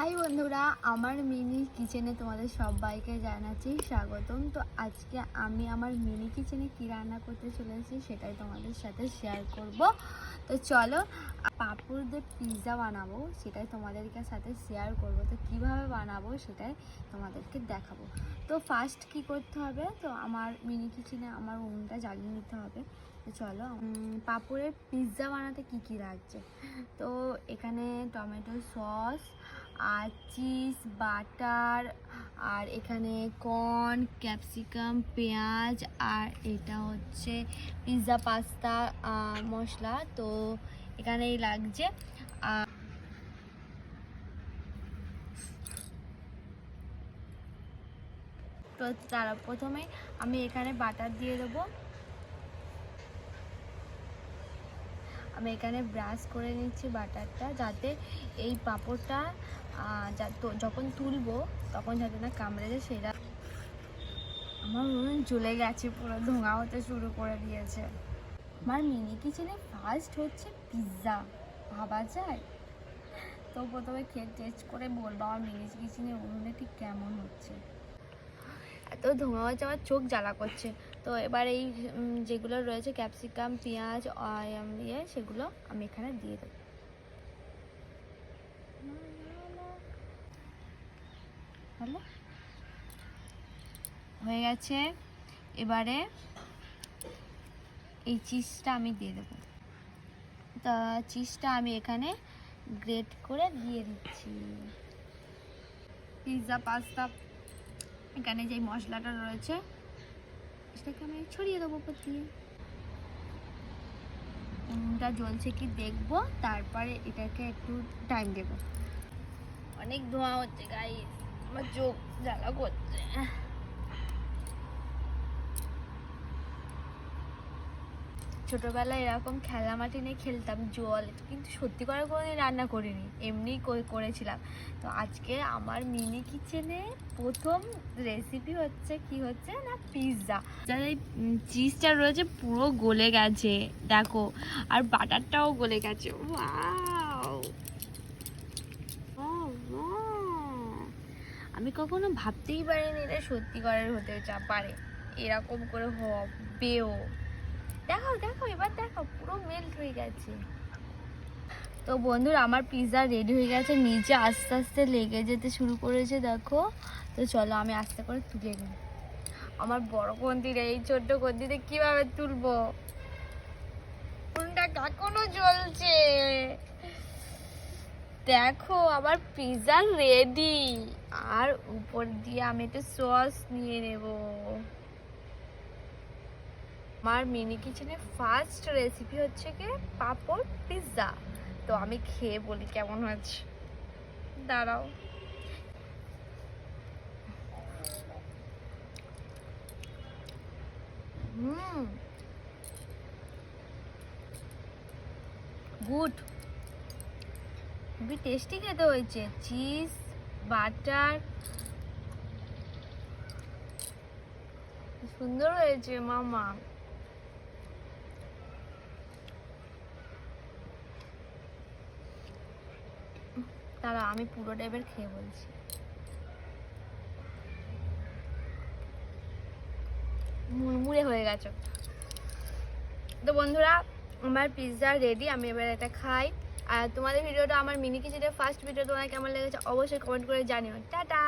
High বন্ধুরা আমার mini কিচেনে তোমাদের সবাইকে জানাচ্ছি স্বাগতম। তো আজকে আমি আমার মিনি কিচেনে কী রান্না করতে চলেছি সেটাই তোমাদের সাথে শেয়ার করব। তো চলো পাঁপড় দিয়ে পিৎজা বানাবো সেটাই তোমাদেরকে সাথে শেয়ার করব। তো কীভাবে বানাবো সেটাই তোমাদেরকে দেখাবো। তো ফার্স্ট কি করতে হবে? তো আমার মিনি কিচেনে আমার উনুনটা জ্বালিয়ে নিতে হবে। তো চলো উম, পাঁপড়ের পিৎজা বানাতে কি কি লাগছে? তো এখানে টমেটো সস আর চিজ, বাটার, আর এখানে কর্ন, ক্যাপসিকাম, পেঁয়াজ, আর এটা হচ্ছে পিৎজা, পাস্তা মশলা। তো এখানেই লাগছে। আর তো তারা প্রথমে আমি এখানে বাটার দিয়ে দেবো। আমি এখানে ব্রাশ করে নিচ্ছি বাটারটা যাতে এই পাঁপড়টা যখন তুলবো তখন যাতে না কামড়ে যায় সেটা আমার মনে জ্বলে গেছে, পুরো ধোঁয়া হতে শুরু করে দিয়েছে। আমার মিনি কিচেনে ফার্স্ট হচ্ছে পিৎজা ভাবা যায়? তো প্রথমে খেয়ে টেস্ট করে বলব আমার মিনি কিচেনে উনুনে ঠিক কেমন হচ্ছে। এত ধোঁয়া হচ্ছে, আমার চোখ জ্বালা করছে। তো এবার এই যেগুলো রয়েছে, ক্যাপসিকাম, পেঁয়াজ ইয়ে সেগুলো আমি এখানে দিয়ে দেবো। হয়ে গেছে। এবারে এই চিজটা আমি দিয়ে দেবো। তা চিজটা আমি এখানে গ্রেট করে দিয়ে দিচ্ছি। Pizza, pasta. এখানে যে মশলাটা রয়েছে, সেটাকে আমি ছড়িয়ে দেবো উপর দিয়ে। জ্বলছে কি দেখব, তারপরে এটাকে একটু টাইম দেবো। অনেক ধোঁয়া হচ্ছে গাই আমার চোখ জ্বালা করছে। ছোটোবেলায় এরকম খেলা মাটি নিয়ে খেলতাম, জল। কিন্তু সত্যি করে কোনোদিন রান্না করিনি, এমনি করেছিলাম। তো আজকে আমার মিনি কিচেনে প্রথম রেসিপি হচ্ছে কি হচ্ছে না পিৎজা যার এই চিজটা রয়েছে পুরো গলে গেছে, দেখো। আর বাটারটাও গলে গেছে, wow! আমি কখনো ভাবতেই পারিনি এটা সত্যিকারের হতে চা পারে। এরকম করে হবেও। দেখো দেখো এবার দেখো পুরো মেল্ট হয়ে গেছে। তো বন্ধুরা, আমার পিৎজা রেডি হয়ে গেছে, নিচে আস্তে আস্তে লেগে যেতে শুরু করেছে, দেখো। তো চলো, আমি আস্তে করে তুলে নিই। আমার বড় কন্দিরে এই ছোট্ট কন্দিতে কীভাবে তুলবো? এখনও জ্বলছে। দেখো, আমার পিৎজা রেডি আর উপর দিয়ে আমি একটু সস নিয়ে নেব। আমার মিনি কিচেনে ফার্স্ট রেসিপি হচ্ছে কি পাপড় পিৎজা তো আমি খেয়ে বলি কেমন হয়েছে। দাঁড়াও। হুম। গুড খুবই টেস্টি খেতে হয়েছে। চিজ বাটার সুন্দর হয়েছে, মামা। দাঁড়া আমি পুরো টাইপের খেয়ে বলছি। মুড়মুড়ে হয়ে গেছে। তো বন্ধুরা, আমার পিৎজা রেডি আমি এবার এটা খাই। আর তোমাদের ভিডিওটা, আমার মিনি কিচেনের ফার্স্ট ভিডিও তোমার কেমন লেগেছে অবশ্যই কমেন্ট করে জানিও। টাটা!